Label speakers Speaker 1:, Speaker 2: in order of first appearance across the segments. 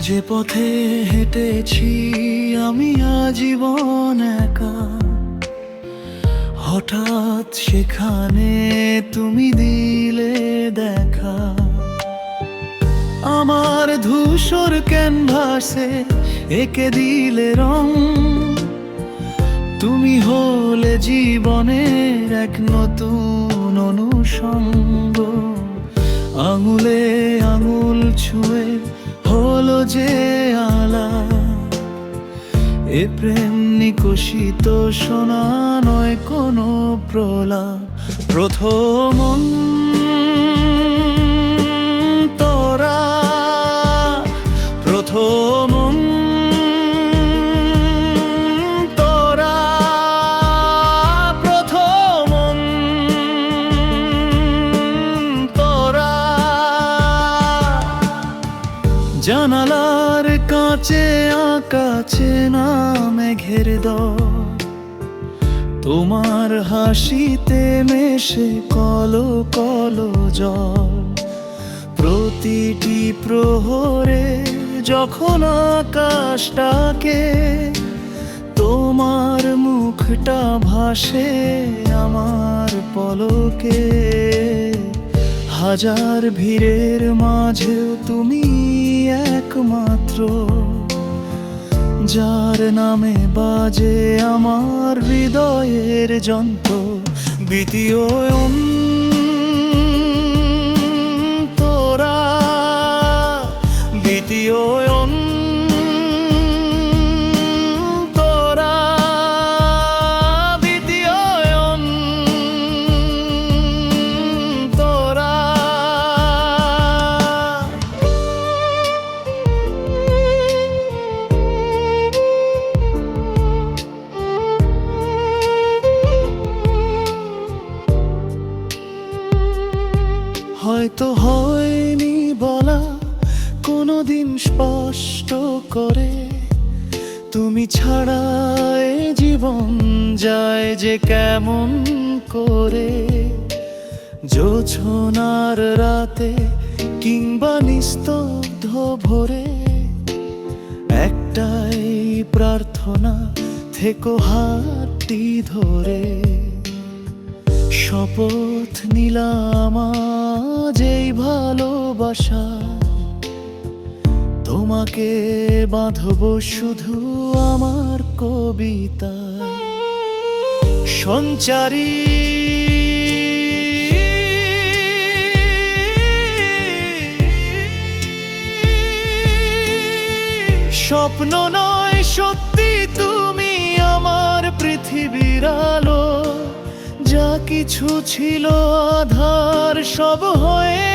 Speaker 1: যে পথে হেঁটেছি আমি আজীবন একা। হঠাৎ সেখানে তুমি দিলে দেখা। আমার ধূসর ক্যানভাসে এঁকে দিলে রং। তুমি হলে জীবনের এক নতুন অনুষঙ্গ। আঙুলে আঙুল ছুঁয়ে হলো যে আলা। এ প্রেম নিকশিত শোনা নয় কোনো প্রলাপ। প্রথম জানালার কাছে আকাছে না মেঘের দল। তোমার হাসিতে মেশে কলো কলো জল। প্রতিটি প্রহরে যখন আকাশটাকে তোমার মুখটা ভাসে আমার পলকে। হাজার ভিড়ের মাঝে তুমি একমাত্র যার নামে বাজে আমার হৃদয়ের যন্ত্র দ্বিতীয় তোরা দ্বিতীয় স্পষ্ট করে, তুমি ছাড়া এ জীবন যায় যে কেমন করে। জোছনার রাতে কিংবা নিস্তব্ধ ভোরে, একটাই প্রার্থনা, থেকো হাতটি ধরে। শপথ নিলাম এই ভালোবাসা। তোমাকে বাঁধব শুধু আমার কবিতা। সঞ্চারী, স্বপ্ন নয় সত্যি তুমি আমার পৃথিবীর আলো। যা কিছু ছিল আধার সব হয়ে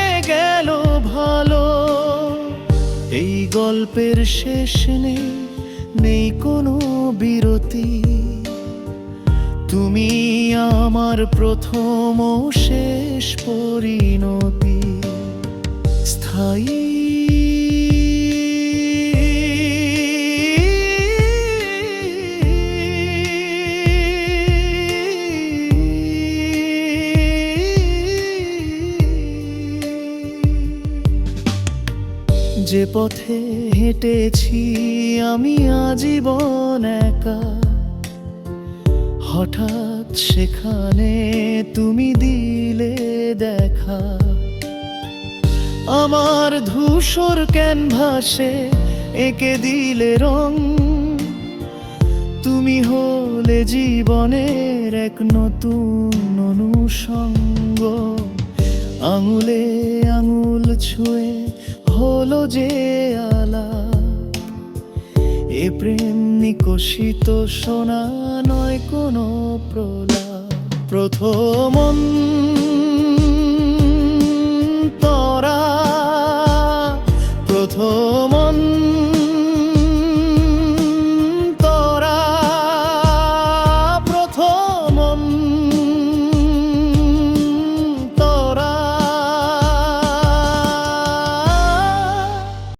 Speaker 1: গল্পের শেষ নেই নেই কোনো বিরতি। তুমি আমার প্রথম শেষ পরিণতি। স্থায়ী যে পথে হেঁটেছি আমি আজীবন একা। হঠাৎ সেখানে তুমি দিলে দেখা। আমার ধূসর ক্যানভাসে এঁকে দিলে রং। তুমি হলে জীবনের এক নতুন অনুষঙ্গ। আঙুলে আঙুল ছুঁয়ে হলো যে আলা। এ প্রেম নিকশিত সোনা নয় কোনো প্রলা। প্রথম